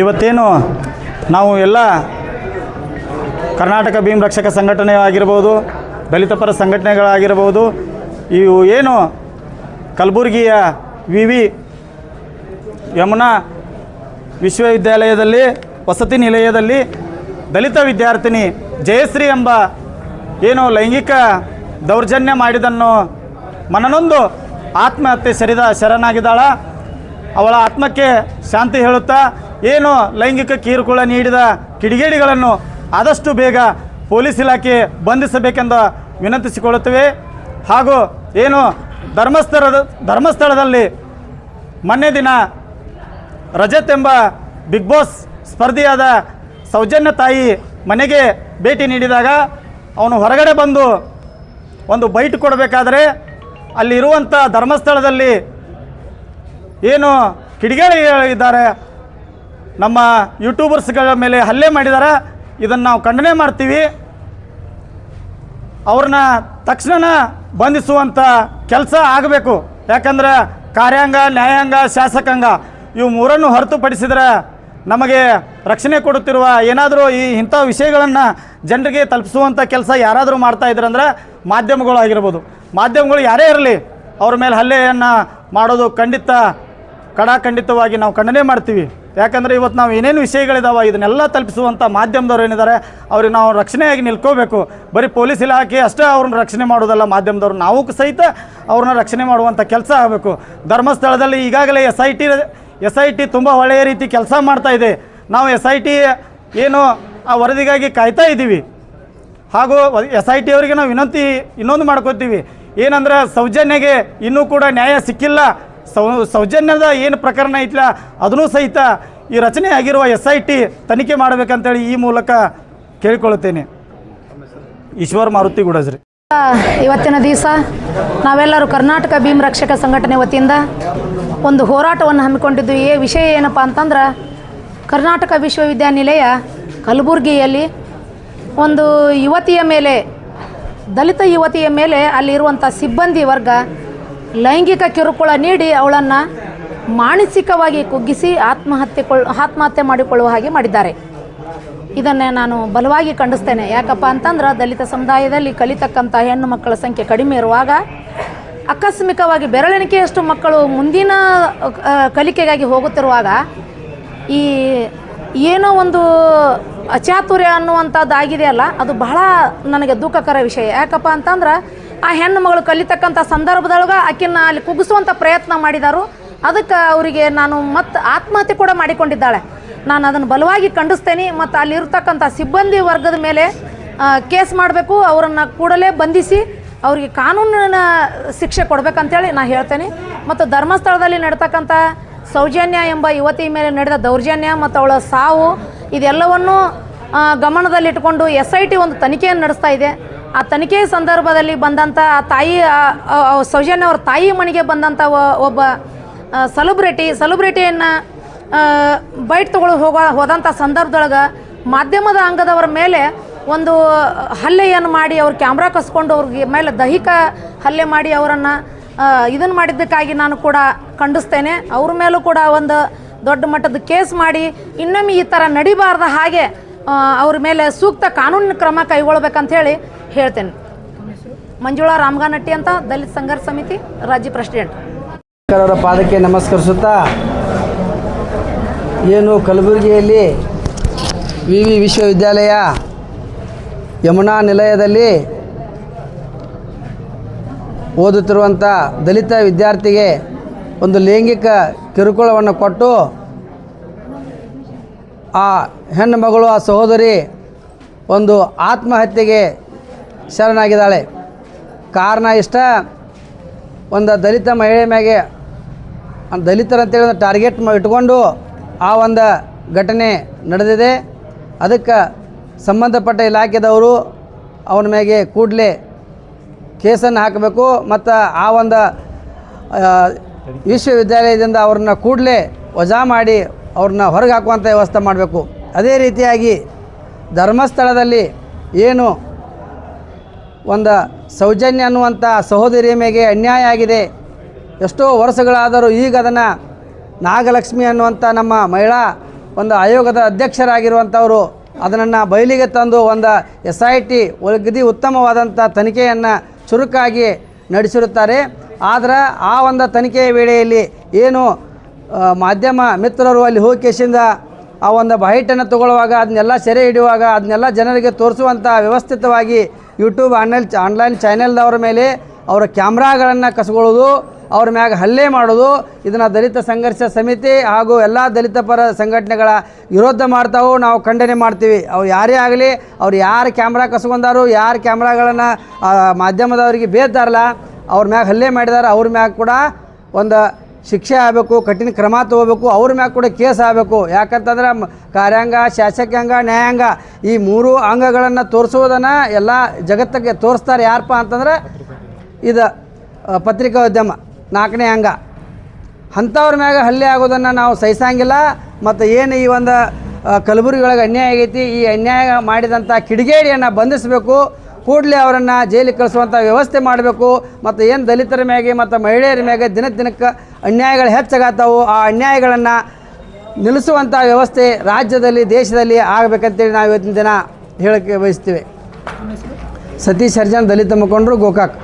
ಇವತ್ತೇನು ನಾವು ಎಲ್ಲ ಕರ್ನಾಟಕ ಭೀಮ್ ರಕ್ಷಕ ಸಂಘಟನೆ ಆಗಿರ್ಬೋದು, ದಲಿತ ಪರ ಸಂಘಟನೆಗಳಾಗಿರ್ಬೋದು, ಇವು ಏನು ಕಲಬುರಗಿಯ ವಿ ವಿ ಯಮುನಾ ವಿಶ್ವವಿದ್ಯಾಲಯದಲ್ಲಿ, ವಸತಿ ನಿಲಯದಲ್ಲಿ ದಲಿತ ವಿದ್ಯಾರ್ಥಿನಿ ಜಯಶ್ರೀ ಎಂಬ ಏನು ಲೈಂಗಿಕ ದೌರ್ಜನ್ಯ ಮಾಡಿದನ್ನು ಮನನೊಂದು ಆತ್ಮಹತ್ಯೆ ಸರಿದ ಶರಣಾಗಿದ್ದಾಳ. ಅವಳ ಆತ್ಮಕ್ಕೆ ಶಾಂತಿ ಹೇಳುತ್ತಾ, ಏನು ಲೈಂಗಿಕ ಕಿರುಕುಳ ನೀಡಿದ ಕಿಡಿಗೇಡಿಗಳನ್ನು ಆದಷ್ಟು ಬೇಗ ಪೊಲೀಸ್ ಇಲಾಖೆ ಬಂಧಿಸಬೇಕೆಂದು ವಿನಂತಿಸಿಕೊಳ್ಳುತ್ತೇವೆ. ಹಾಗೂ ಏನು ಧರ್ಮಸ್ಥಳದ ಧರ್ಮಸ್ಥಳದಲ್ಲಿ ಮೊನ್ನೆ ದಿನ ರಜತ್ ಎಂಬ ಬಿಗ್ ಬಾಸ್ ಸ್ಪರ್ಧಿಯಾದ ಸೌಜನ್ಯ ತಾಯಿ ಮನೆಗೆ ಭೇಟಿ ನೀಡಿದಾಗ ಅವನು ಹೊರಗಡೆ ಬಂದು ಒಂದು ಬೈಟ್ ಕೊಡಬೇಕಾದರೆ ಅಲ್ಲಿರುವಂಥ ಧರ್ಮಸ್ಥಳದಲ್ಲಿ ಏನು ಇದ್ದಾರೆ ನಮ್ಮ ಯೂಟ್ಯೂಬರ್ಸ್ಗಳ ಮೇಲೆ ಹಲ್ಲೆ ಮಾಡಿದ್ದಾರೆ. ಇದನ್ನು ನಾವು ಖಂಡನೆ ಮಾಡ್ತೀವಿ. ಅವ್ರನ್ನ ತಕ್ಷಣ ಬಂಧಿಸುವಂಥ ಕೆಲಸ ಆಗಬೇಕು. ಯಾಕಂದ್ರೆ ಕಾರ್ಯಾಂಗ, ನ್ಯಾಯಾಂಗ, ಶಾಸಕಾಂಗ, ಇವು ಮೂರನ್ನು ಹೊರತುಪಡಿಸಿದರೆ ನಮಗೆ ರಕ್ಷಣೆ ಕೊಡುತ್ತಿರುವ ಏನಾದರೂ ಈ ಇಂಥ ವಿಷಯಗಳನ್ನು ಜನರಿಗೆ ತಲುಪಿಸುವಂಥ ಕೆಲಸ ಯಾರಾದರೂ ಮಾಡ್ತಾ ಇದ್ರಂದ್ರೆ ಮಾಧ್ಯಮಗಳು ಆಗಿರ್ಬೋದು. ಮಾಧ್ಯಮಗಳು ಯಾರೇ ಇರಲಿ, ಅವ್ರ ಮೇಲೆ ಹಲ್ಲೆಯನ್ನು ಮಾಡೋದು ಖಂಡಿತ ಕಡಾಖಂಡಿತವಾಗಿ ನಾವು ಖಂಡನೆ ಮಾಡ್ತೀವಿ. ಯಾಕಂದರೆ ಇವತ್ತು ನಾವು ಏನೇನು ವಿಷಯಗಳಿದಾವೆ, ಇದನ್ನೆಲ್ಲ ತಲುಪಿಸುವಂಥ ಮಾಧ್ಯಮದವ್ರು ಏನಿದ್ದಾರೆ ಅವ್ರಿಗೆ ನಾವು ರಕ್ಷಣೆಯಾಗಿ ನಿಲ್ಕೋಬೇಕು. ಬರೀ ಪೊಲೀಸ್ ಇಲಾಖೆ ಅಷ್ಟೇ ಅವ್ರನ್ನ ರಕ್ಷಣೆ ಮಾಡೋದಲ್ಲ, ಮಾಧ್ಯಮದವ್ರು ನಾವು ಸಹಿತ ಅವ್ರನ್ನ ರಕ್ಷಣೆ ಮಾಡುವಂಥ ಕೆಲಸ ಆಗಬೇಕು. ಧರ್ಮಸ್ಥಳದಲ್ಲಿ ಈಗಾಗಲೇ S I T S I T ತುಂಬ ಒಳ್ಳೆಯ ರೀತಿ ಕೆಲಸ ಮಾಡ್ತಾ ಇದೆ. ನಾವು ಎಸ್ ಐ ಟಿ ಏನು ಆ ವರದಿಗಾಗಿ ಕಾಯ್ತಾ ಇದ್ದೀವಿ. ಹಾಗೂ ಎಸ್ ಐ ಟಿ ಅವರಿಗೆ ನಾವು ವಿನಂತಿ ಇನ್ನೊಂದು ಮಾಡ್ಕೋತೀವಿ. ಏನಂದ್ರೆ ಸೌಜನ್ಯಗೆ ಇನ್ನೂ ಕೂಡ ನ್ಯಾಯ ಸಿಕ್ಕಿಲ್ಲ. ಸೌ, ಸೌಜನ್ಯದ ಏನು ಪ್ರಕರಣ ಐತಿಲ್ಲ ಅದನ್ನೂ ಸಹಿತ ಈ ರಚನೆ ಆಗಿರುವ ಎಸ್ ಐ ಟಿ ತನಿಖೆ ಮಾಡಬೇಕಂತೇಳಿ ಈ ಮೂಲಕ ಕೇಳಿಕೊಳ್ಳುತ್ತೇನೆ. ಈಶ್ವರ್ ಮಾರುತಿ ಗುಡಜ್ರಿ. ಇವತ್ತಿನ ದಿವಸ ನಾವೆಲ್ಲರೂ ಕರ್ನಾಟಕ ಭೀಮ್ ರಕ್ಷಕ ಸಂಘಟನೆ ವತಿಯಿಂದ ಒಂದು ಹೋರಾಟವನ್ನು ಹಮ್ಮಿಕೊಂಡಿದ್ದು ಈ ವಿಷಯ ಏನಪ್ಪ ಅಂತಂದ್ರೆ, ಕರ್ನಾಟಕ ವಿಶ್ವವಿದ್ಯಾನಿಲಯ ಕಲಬುರಗಿಯಲ್ಲಿ ಒಂದು ಯುವತಿಯ ಮೇಲೆ, ದಲಿತ ಯುವತಿಯ ಮೇಲೆ ಅಲ್ಲಿರುವಂಥ ಸಿಬ್ಬಂದಿ ವರ್ಗ ಲೈಂಗಿಕ ಕಿರುಕುಳ ನೀಡಿ ಅವಳನ್ನು ಮಾನಸಿಕವಾಗಿ ಕುಗ್ಗಿಸಿ ಆತ್ಮಹತ್ಯೆ ಆತ್ಮಹತ್ಯೆ ಮಾಡಿಕೊಳ್ಳುವ ಹಾಗೆ ಮಾಡಿದ್ದಾರೆ. ಇದನ್ನೇ ನಾನು ಬಲವಾಗಿ ಖಂಡಿಸ್ತೇನೆ. ಯಾಕಪ್ಪ ಅಂತಂದ್ರೆ ದಲಿತ ಸಮುದಾಯದಲ್ಲಿ ಕಲಿತಕ್ಕಂಥ ಹೆಣ್ಣು ಮಕ್ಕಳ ಸಂಖ್ಯೆ ಕಡಿಮೆ ಇರುವಾಗ ಆಕಸ್ಮಿಕವಾಗಿ ಬೆರಳೆಣಿಕೆಯಷ್ಟು ಮಕ್ಕಳು ಮುಂದಿನ ಕಲಿಕೆಗಾಗಿ ಹೋಗುತ್ತಿರುವಾಗ ಈ ಏನೋ ಒಂದು ಅಚಾತುರ್ಯ ಅನ್ನುವಂಥದ್ದು ಆಗಿದೆಯಲ್ಲ ಅದು ಬಹಳ ನನಗೆ ದುಃಖಕರ ವಿಷಯ. ಯಾಕಪ್ಪ ಅಂತಂದ್ರೆ ಆ ಹೆಣ್ಣು ಮಗಳು ಕಲಿತಕ್ಕಂಥ ಸಂದರ್ಭದೊಳಗೆ ಆಕಿನ ಅಲ್ಲಿ ಕುಗ್ಗಿಸುವಂಥ ಪ್ರಯತ್ನ ಮಾಡಿದರು. ಅದಕ್ಕೆ ಅವರಿಗೆ ನಾನು ಮತ್ತೆ ಆತ್ಮಹತ್ಯೆ ಕೂಡ ಮಾಡಿಕೊಂಡಿದ್ದಾಳೆ. ನಾನು ಅದನ್ನು ಬಲವಾಗಿ ಖಂಡಿಸ್ತೇನೆ ಮತ್ತು ಅಲ್ಲಿರ್ತಕ್ಕಂಥ ಸಿಬ್ಬಂದಿ ವರ್ಗದ ಮೇಲೆ ಕೇಸ್ ಮಾಡಬೇಕು, ಅವರನ್ನು ಕೂಡಲೇ ಬಂಧಿಸಿ ಅವರಿಗೆ ಕಾನೂನಿನ ಶಿಕ್ಷೆ ಕೊಡಬೇಕಂತೇಳಿ ನಾನು ಹೇಳ್ತೇನೆ. ಮತ್ತು ಧರ್ಮಸ್ಥಳದಲ್ಲಿ ನಡ್ತಕ್ಕಂಥ ಸೌಜನ್ಯ ಎಂಬ ಯುವತಿ ಮೇಲೆ ನಡೆದ ದೌರ್ಜನ್ಯ ಮತ್ತು ಅವಳ ಸಾವು, ಇದೆಲ್ಲವನ್ನು ಗಮನದಲ್ಲಿಟ್ಟುಕೊಂಡು ಎಸ್ ಐ ಟಿ ಒಂದು ತನಿಖೆಯನ್ನು ನಡೆಸ್ತಾ ಇದೆ. ಆ ತನಿಖೆ ಸಂದರ್ಭದಲ್ಲಿ ಬಂದಂಥ ತಾಯಿ ಸೌಜನ್ಯ ಅವ್ರ ತಾಯಿ ಮನೆಗೆ ಬಂದಂಥ ಒಬ್ಬ ಸೆಲೆಬ್ರಿಟಿ ಸೆಲೆಬ್ರಿಟಿಯನ್ನು ಬೈಟ್ ತಗೊಳ್ಳೋ ಹೋಗೋ ಹೋದಂಥ ಸಂದರ್ಭದೊಳಗೆ ಮಾಧ್ಯಮದ ಅಂಗದವರ ಮೇಲೆ ಒಂದು ಹಲ್ಲೆಯನ್ನು ಮಾಡಿ ಅವ್ರ ಕ್ಯಾಮ್ರಾ ಕಸ್ಕೊಂಡು ಅವ್ರಿಗೆ ಮೇಲೆ ದೈಹಿಕ ಹಲ್ಲೆ ಮಾಡಿ ಅವರನ್ನು ಇದನ್ನು ಮಾಡಿದ್ದಕ್ಕಾಗಿ ನಾನು ಕೂಡ ಖಂಡಿಸ್ತೇನೆ. ಅವ್ರ ಮೇಲೂ ಕೂಡ ಒಂದು ದೊಡ್ಡ ಮಟ್ಟದ ಕೇಸ್ ಮಾಡಿ ಇನ್ನೊಮ್ಮೆ ಈ ಥರ ನಡಿಬಾರ್ದ ಹಾಗೆ ಅವ್ರ ಮೇಲೆ ಸೂಕ್ತ ಕಾನೂನು ಕ್ರಮ ಕೈಗೊಳ್ಬೇಕಂತ ಹೇಳಿ ಹೇಳ್ತೇನೆ. ಮಂಜುಳಾ ರಾಮಗಾನಟ್ಟಿ ಅಂತ ದಲಿತ ಸಂಘರ್ಷ ಸಮಿತಿ ರಾಜ್ಯ ಪ್ರೆಸಿಡೆಂಟ್ ಅವರ ಪಾದಕ್ಕೆ ನಮಸ್ಕರಿಸುತ್ತಾ, ಏನು ಕಲಬುರಗಿಯಲ್ಲಿ ವಿ ವಿ ವಿಶ್ವವಿದ್ಯಾಲಯ ಯಮುನಾ ನಿಲಯದಲ್ಲಿ ಓದುತ್ತಿರುವಂಥ ದಲಿತ ವಿದ್ಯಾರ್ಥಿಗೆ ಒಂದು ಲೈಂಗಿಕ ಕಿರುಕುಳವನ್ನು ಕೊಟ್ಟು ಆ ಹೆಣ್ಣು ಮಗಳು, ಆ ಸಹೋದರಿ ಒಂದು ಆತ್ಮಹತ್ಯೆಗೆ ಶರಣಾಗಿದ್ದಾಳೆ. ಕಾರಣ ಇಷ್ಟ. ಒಂದು ದಲಿತ ಮಹಿಳೆ ಮ್ಯಾಗೆ ದಲಿತರಂತೇಳಿ ಒಂದು ಟಾರ್ಗೆಟ್ ಇಟ್ಕೊಂಡು ಆ ಒಂದು ಘಟನೆ ನಡೆದಿದೆ. ಅದಕ್ಕೆ ಸಂಬಂಧಪಟ್ಟ ಇಲಾಖೆದವರು ಅವನ ಮ್ಯಾಗೆ ಕೂಡಲೇ ಕೇಸನ್ನು ಹಾಕಬೇಕು ಮತ್ತು ಆ ಒಂದು ವಿಶ್ವವಿದ್ಯಾಲಯದಿಂದ ಅವ್ರನ್ನ ಕೂಡಲೇ ವಜಾ ಮಾಡಿ ಅವ್ರನ್ನ ಹೊರಗೆ ಹಾಕುವಂಥ ವ್ಯವಸ್ಥೆ ಮಾಡಬೇಕು. ಅದೇ ರೀತಿಯಾಗಿ ಧರ್ಮಸ್ಥಳದಲ್ಲಿ ಏನು ಒಂದು ಸೌಜನ್ಯ ಅನ್ನುವಂಥ ಸಹೋದರಿಯ ಮೇಲೆ ಅನ್ಯಾಯ ಆಗಿದೆ. ಎಷ್ಟೋ ವರ್ಷಗಳಾದರೂ ಈಗ ಅದನ್ನು ನಾಗಲಕ್ಷ್ಮಿ ಅನ್ನುವಂಥ ನಮ್ಮ ಮಹಿಳಾ ಒಂದು ಆಯೋಗದ ಅಧ್ಯಕ್ಷರಾಗಿರುವಂಥವರು ಅದನ್ನು ಬಯಲಿಗೆ ತಂದು ಒಂದು ಎಸ್ ಐ ಟಿ ಒಳಗದಿ ಉತ್ತಮವಾದಂಥ ತನಿಖೆಯನ್ನು ಚುರುಕಾಗಿ ನಡೆಸಿರುತ್ತಾರೆ. ಆದರೆ ಆ ಒಂದು ತನಿಖೆಯ ವೇಳೆಯಲ್ಲಿ ಏನು ಮಾಧ್ಯಮ ಮಿತ್ರರು ಅಲ್ಲಿ ಹೋಗಿ ಕೇಸಿಂದ ಆ ಒಂದು ಬೈಟನ್ನು ತಗೊಳ್ಳುವಾಗ ಅದನ್ನೆಲ್ಲ ಸೆರೆ ಹಿಡಿಯುವಾಗ ಅದನ್ನೆಲ್ಲ ಜನರಿಗೆ ತೋರಿಸುವಂಥ ವ್ಯವಸ್ಥಿತವಾಗಿ ಯೂಟ್ಯೂಬ್ ಆನ್ಲೈನ್ ಆನ್ಲೈನ್ ಚಾನೆಲ್ದವ್ರ ಮೇಲೆ ಅವರ ಕ್ಯಾಮ್ರಾಗಳನ್ನು ಕಸ್ಕೊಳ್ಳೋದು, ಅವ್ರ ಮ್ಯಾಗ ಹಲ್ಲೆ ಮಾಡೋದು, ಇದನ್ನು ದಲಿತ ಸಂಘರ್ಷ ಸಮಿತಿ ಹಾಗೂ ಎಲ್ಲ ದಲಿತ ಪರ ಸಂಘಟನೆಗಳ ವಿರೋಧ ಮಾಡ್ತಾವು ನಾವು ಖಂಡನೆ ಮಾಡ್ತೀವಿ. ಅವ್ರು ಯಾರೇ ಆಗಲಿ, ಅವ್ರು ಯಾರು ಕ್ಯಾಮ್ರಾ ಕಸ್ಕೊಂಡಾರು, ಯಾರು ಕ್ಯಾಮ್ರಾಗಳನ್ನು ಮಾಧ್ಯಮದವರಿಗೆ ಬೇತಾರಲ್ಲ ಅವ್ರ ಮ್ಯಾಗ ಹಲ್ಲೆ ಮಾಡಿದಾರೆ, ಅವ್ರ ಮ್ಯಾಗ ಕೂಡ ಒಂದು ಶಿಕ್ಷೆ ಆಗಬೇಕು, ಕಠಿಣ ಕ್ರಮ ತಗೋಬೇಕು, ಅವ್ರ ಮ್ಯಾಗ ಕೂಡ ಕೇಸ್ ಆಗಬೇಕು. ಯಾಕಂತಂದ್ರೆ ಕಾರ್ಯಾಂಗ, ಶಾಸಕಾಂಗ, ನ್ಯಾಯಾಂಗ ಈ ಮೂರು ಅಂಗಗಳನ್ನು ತೋರಿಸುವುದನ್ನು ಎಲ್ಲ ಜಗತ್ತಿಗೆ ತೋರಿಸ್ತಾರೆ ಯಾರಪ್ಪ ಅಂತಂದ್ರೆ ಇದು ಪತ್ರಿಕೋದ್ಯಮ ನಾಲ್ಕನೇ ಅಂಗ. ಅಂಥವ್ರ ಮ್ಯಾಗ ಹಲ್ಲೆ ಆಗೋದನ್ನು ನಾವು ಸಹಿಸಂಗಿಲ್ಲ. ಮತ್ತು ಏನು ಈ ಒಂದು ಕಲಬುರಗಿ ಒಳಗೆ ಅನ್ಯಾಯ ಆಗೈತಿ, ಈ ಅನ್ಯಾಯ ಮಾಡಿದಂಥ ಕಿಡಿಗೇಡಿಯನ್ನು ಬಂಧಿಸಬೇಕು. ಕೂಡಲೇ ಅವರನ್ನು ಜೈಲಿಗೆ ಕಳಿಸುವಂಥ ವ್ಯವಸ್ಥೆ ಮಾಡಬೇಕು. ಮತ್ತು ಏನು ದಲಿತರ ಮ್ಯಾಗೆ ಮತ್ತು ಮಹಿಳೆಯರ ಮ್ಯಾಗೆ ದಿನ ದಿನಕ್ಕೆ ಅನ್ಯಾಯಗಳು ಹೆಚ್ಚಾಗತ್ತವು. ಆ ಅನ್ಯಾಯಗಳನ್ನು ನಿಲ್ಲಿಸುವಂಥ ವ್ಯವಸ್ಥೆ ರಾಜ್ಯದಲ್ಲಿ, ದೇಶದಲ್ಲಿ ಆಗಬೇಕಂತೇಳಿ ನಾವು ಇವತ್ತಿನ ದಿನ ಹೇಳಕ್ಕೆ ಬಯಸ್ತೀವಿ. ಸತೀಶ್ ಸರ್ಜನ್ ದಲಿತ ಮುಖಂಡರು ಗೋಕಾಕ್.